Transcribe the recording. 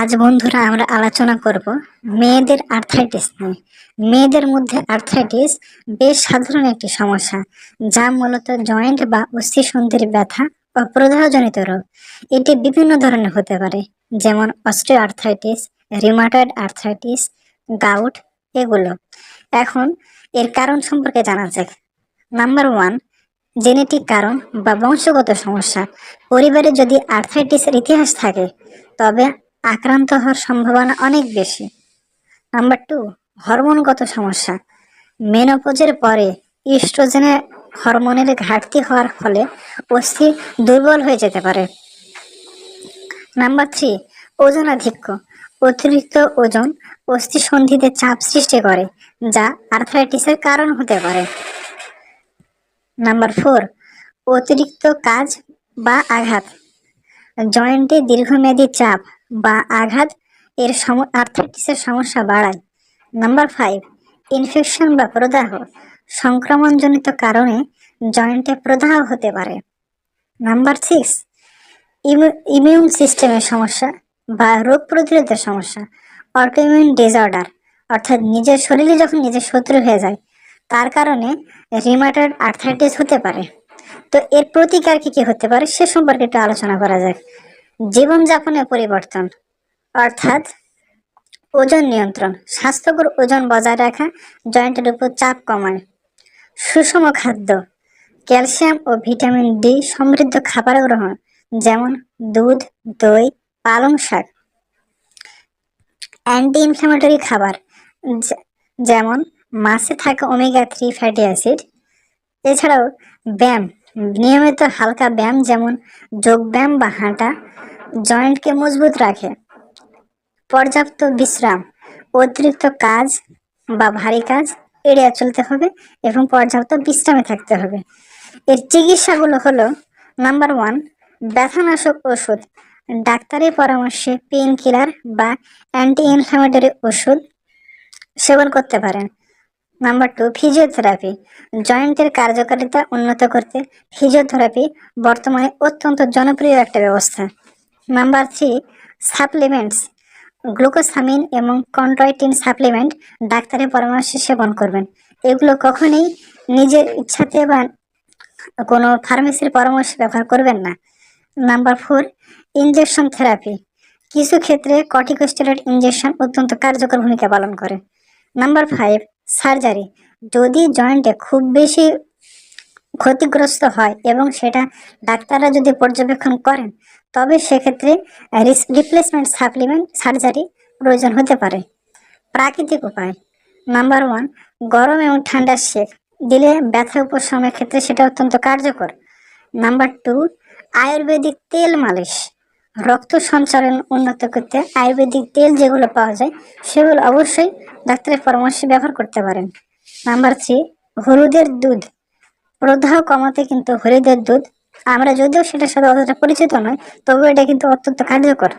আজ বন্ধুরা আমরা আলোচনা করব মেয়েদের আর্থ্রাইটিস নিয়ে। মেয়েদের মধ্যে আর্থ্রাইটিস বেশ সাধারণ একটি সমস্যা, যা মূলত জয়েন্ট বা অস্থিসন্ধির ব্যথা বা প্রদাহজনিত রোগ। এটি বিভিন্ন ধরনের হতে পারে, যেমন osteo arthritis rheumatoid arthritis gout এগুলো। এখন এর কারণ সম্পর্কে জানা যাক। নাম্বার ওয়ান জেনেটিক কারণ বা বংশগত সমস্যা। পরিবারে যদি আর্থ্রাইটিসের ইতিহাস থাকে, তবে আক্রান্ত হওয়ার সম্ভাবনা অনেক বেশি। নাম্বার টু, হরমোনগত সমস্যা। মেনোপোজের পরে ইস্ট্রোজেনের হরমোনের ঘাটতি হওয়ার ফলে অস্থি দুর্বল হয়ে যেতে পারে। নাম্বার থ্রি, ওজনাধিক্য। অতিরিক্ত ওজন অস্থিসন্ধিতে চাপ সৃষ্টি করে, যা আর্থ্রাইটিসের কারণ হতে পারে। নাম্বার ফোর, অতিরিক্ত কাজ বা আঘাত। জয়েন্টে দীর্ঘমেয়াদী চাপ বা আঘাত এর সম আর্থ্রাইটিসের সমস্যা বাড়ায়। নাম্বার ফাইভ ইনফেকশন বা প্রদাহ, সংক্রমণজনিত কারণে জয়েন্টে প্রদাহ হতে পারে। নাম্বার সিক্স ইমিউন সিস্টেমের সমস্যা বা রোগ প্রতিরোধের সমস্যা অটোইমিউন ডিসঅর্ডার অর্থাৎ নিজের শরীরে যখন নিজের শত্রু হয়ে যায়, তার কারণে রিমাটয়েড আর্থ্রাইটিস হতে পারে। তো এর প্রতিকার কি কি হতে পারে সে সম্পর্কে একটু আলোচনা করা যাক। জীবনযাপনের পরিবর্তন, অর্থাৎ ওজন নিয়ন্ত্রণ, স্বাস্থ্যকর ওজন বজায় রাখা জয়েন্টের উপর চাপ কমায়, সুষম খাদ্য, ক্যালসিয়াম ও ভিটামিন ডি সমৃদ্ধ খাবার গ্রহণ, যেমন দুধ, দই, পালং শাক। অ্যান্টি ইনফ্লামেটরি খাবার যেমন মাছে থাকা ওমেগা থ্রি ফ্যাটি অ্যাসিড এছাড়াও ব্যায়াম। নিয়মিত হালকা ব্যায়াম যেমন যোগ ব্যায়াম বা হাঁটা জয়েন্টকে মজবুত রাখে। পর্যাপ্ত বিশ্রাম, অতিরিক্ত কাজ বা ভারী কাজ এড়িয়ে চলতে হবে এবং পর্যাপ্ত বিশ্রামে থাকতে হবে। এর চিকিৎসাগুলো হলো, নাম্বার ওয়ান, ব্যথানাশক ওষুধ, ডাক্তারের পরামর্শে পেন কিলার বা অ্যান্টি ইনফ্লামেটরি ওষুধ সেবন করতে পারেন। নাম্বার টু ফিজিওথেরাপি জয়েন্টের কার্যকারিতা উন্নত করতে ফিজিওথেরাপি বর্তমানে অত্যন্ত জনপ্রিয় একটা ব্যবস্থা। নাম্বার থ্রি সাপ্লিমেন্টস গ্লুকোসামিন এবং কন্ট্রয়টিন সাপ্লিমেন্ট ডাক্তারের পরামর্শে সেবন করবেন। এগুলো কখনোই নিজের ইচ্ছাতে বা কোনো ফার্মেসির পরামর্শ ব্যবহার করবেন না। নাম্বার ফোর ইঞ্জেকশন থেরাপি কিছু ক্ষেত্রে কর্টিকোস্টেরয়েড ইঞ্জেকশন অত্যন্ত কার্যকর ভূমিকা পালন করে। Number five surgery. যদি জয়েন্টে খুব বেশি ক্ষতিগ্রস্ত হয় এবং সেটা ডাক্তাররা যদি পর্যবেক্ষণ করেন, তবে সেক্ষেত্রে রিপ্লেসমেন্ট সাপ্লিমেন্ট সার্জারি প্রয়োজন হতে পারে। প্রাকৃতিক উপায়। নাম্বার ওয়ান, গরম এবং ঠান্ডা সেক। দিলে ব্যথা উপশমের ক্ষেত্রে সেটা অত্যন্ত কার্যকর। নাম্বার টু, আয়ুর্বেদিক তেল মালিশ। রক্ত সঞ্চালন উন্নত করতে আয়ুর্বেদিক তেল যেগুলো পাওয়া যায়, সেগুলো অবশ্যই ডাক্তারের পরামর্শে ব্যবহার করতে পারেন। নাম্বার থ্রি, হলুদের দুধ। প্রদাহ কমাতে কিন্তু হলুদের দুধ, আমরা যদিও সেটার সাথে অতটা পরিচিত নয় তবু এটা কিন্তু অত্যন্ত কার্যকর।